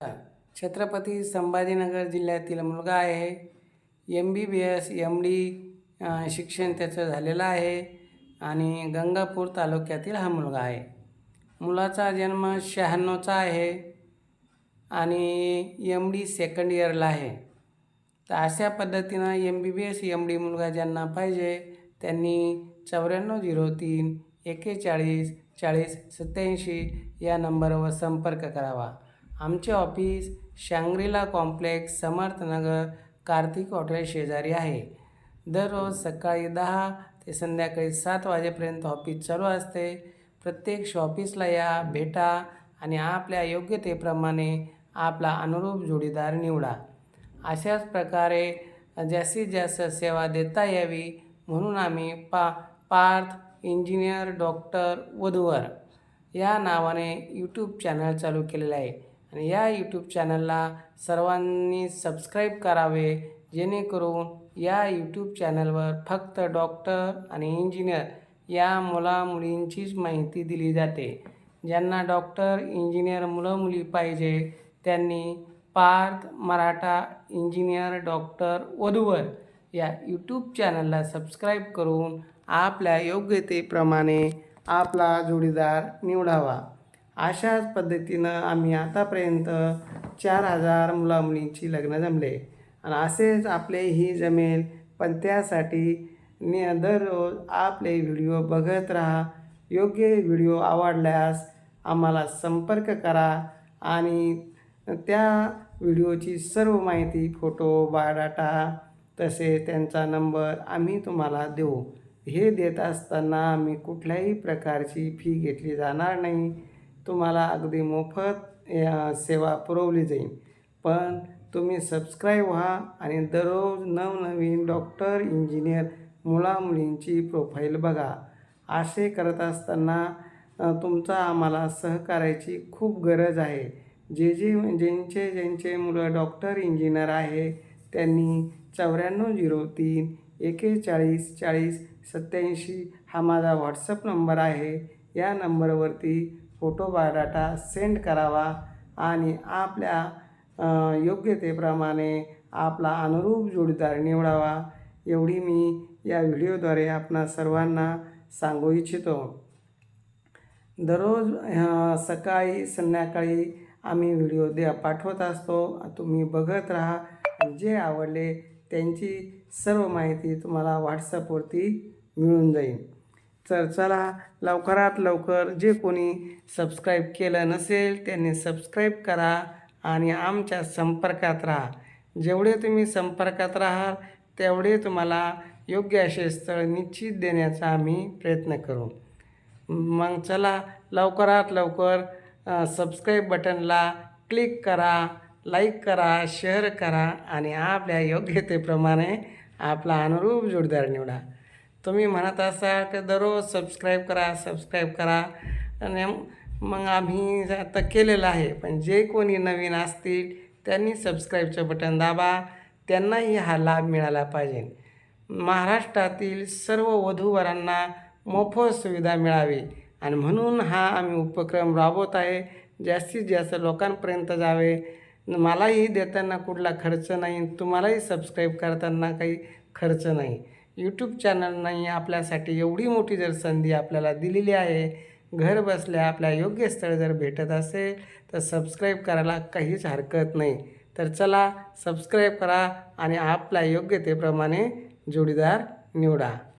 छत्रपती संभाजीनगर जिल्ह्यातील मुलगा आहे. M B B S M D शिक्षण त्याचं झालेलं आहे आणि गंगापूर तालुक्यातील हा मुलगा आहे. मुलाचा जन्म शहाण्णवचा आहे आणि एम डी सेकंड इयरला आहे. तर अशा पद्धतीनं M B B S M D मुलगा ज्यांना पाहिजे त्यांनी चौऱ्याण्णव झिरो तीन एकेचाळीस चाळीस सत्याऐंशी या नंबरवर संपर्क करावा. आमचे office Shangrila complex Samarthnagar Kartik hotel शेजारी आहे. दररोज सकाळी दहा ते संध्याकाळी सात वाजेपर्यंत ऑफिस चालू असते. प्रत्येक ऑफिसला या भेटा आणि आपल्या योग्यतेप्रमाणे आपला अनुरूप जोडीदार निवडा. अशाच प्रकारे जास्तीत जास्त सेवा देता यावी म्हणून आम्ही पा पार्थ इंजिनियर डॉक्टर वधूवर या नावाने यूट्यूब चॅनल चालू केलेलं आहे. आणि या यूट्यूब चॅनलला सर्वांनी सबस्क्राईब करावे जेणेकरून या यूट्यूब चॅनलवर फक्त डॉक्टर आणि इंजिनियर या मुलामुलींचीच माहिती दिली जाते. ज्यांना डॉक्टर इंजिनियर मुलं मुली पाहिजे त्यांनी पार्थ मराठा इंजिनियर डॉक्टर वधूवर या यूट्यूब चॅनलला सबस्क्राईब करून आपल्या योग्यतेप्रमाणे आपला जोडीदार निवडावा. अशाच पद्धतीनं आम्ही आतापर्यंत चार हजार मुलामुलींची लग्न जमले. आणि असेच आपले ही जमेल पण त्यासाठी नि दररोज आपले व्हिडिओ बघत राहा. योग्य व्हिडिओ आवडल्यास आम्हाला संपर्क करा आणि त्या व्हिडिओची सर्व माहिती फोटो बायोडाटा तसेच त्यांचा नंबर आम्ही तुम्हाला देऊ. हे देत असताना आम्ही कुठल्याही प्रकारची फी घेतली जाणार नाही. तुम्हाला अगदी मोफत या सेवा पुरवली जाईल. पण तुम्ही सबस्क्राईब व्हा आणि दररोज नवनवीन डॉक्टर इंजिनियर मुलामुलींची प्रोफाईल बघा. असे करत असताना तुमचा आम्हाला सहकार्याची खूप गरज आहे. जे जे ज्यांचे ज्यांचे मुलं डॉक्टर इंजिनियर आहे त्यांनी चौऱ्याण्णव झिरो तीन एकेचाळीस चाळीस सत्याऐंशी हा माझा व्हॉट्सअप नंबर आहे. या नंबरवरती फोटो बायोडाटा सेंड करावा आणि आपल्या योग्यतेप्रमाणे आपला अनुरूप जोडीदार निवडावा एवढी मी या व्हिडिओद्वारे आपणा सर्वांना सांगू इच्छितो. दररोज सकाळी संध्याकाळी आम्ही व्हिडिओ द्या पाठवत असतो. तुम्ही बघत राहा. जे आवडले त्यांची सर्व माहिती तुम्हाला व्हॉट्सअपवरती मिळून जाईल. तर चला लवकरात लवकर जे कोणी सबस्क्राईब केलं नसेल त्यांनी सबस्क्राईब करा आणि आमच्या संपर्कात राहा. जेवढे तुम्ही संपर्कात राहाल तेवढे तुम्हाला योग्य असे स्थळ निश्चित देण्याचा आम्ही प्रयत्न करू. मग चला लवकरात लवकर सबस्क्राईब बटनला क्लिक करा लाईक करा शेअर करा आणि आपल्या योग्यतेप्रमाणे आपला अनुरूप जोडदार निवडा. तुम्ही म्हणत असाल की दररोज सबस्क्राईब करा सबस्क्राईब करा. आणि मग आम्ही आता केलेलं आहे पण जे कोणी नवीन असतील त्यांनी सबस्क्राईबचं बटन दाबा. त्यांनाही हा लाभ मिळाला पाहिजे. महाराष्ट्रातील सर्व वधूवरांना मोफत सुविधा मिळावी. आणि म्हणून हा आम्ही उपक्रम राबवत आहे. जास्तीत जास्त लोकांपर्यंत जावे. मलाही देताना कुठला खर्च नाही. तुम्हालाही सबस्क्राईब करताना काही खर्च नाही. यूट्यूब चॅनलने आपल्यासाठी एवढी मोठी जर संधी आपल्याला दिलेली आहे घर बसल्या आपल्या योग्य स्थळ जर भेटत असेल तर सबस्क्राईब करायला काहीच हरकत नाही. तर चला सबस्क्राईब करा आणि आपल्या योग्यतेप्रमाणे जोडीदार निवडा.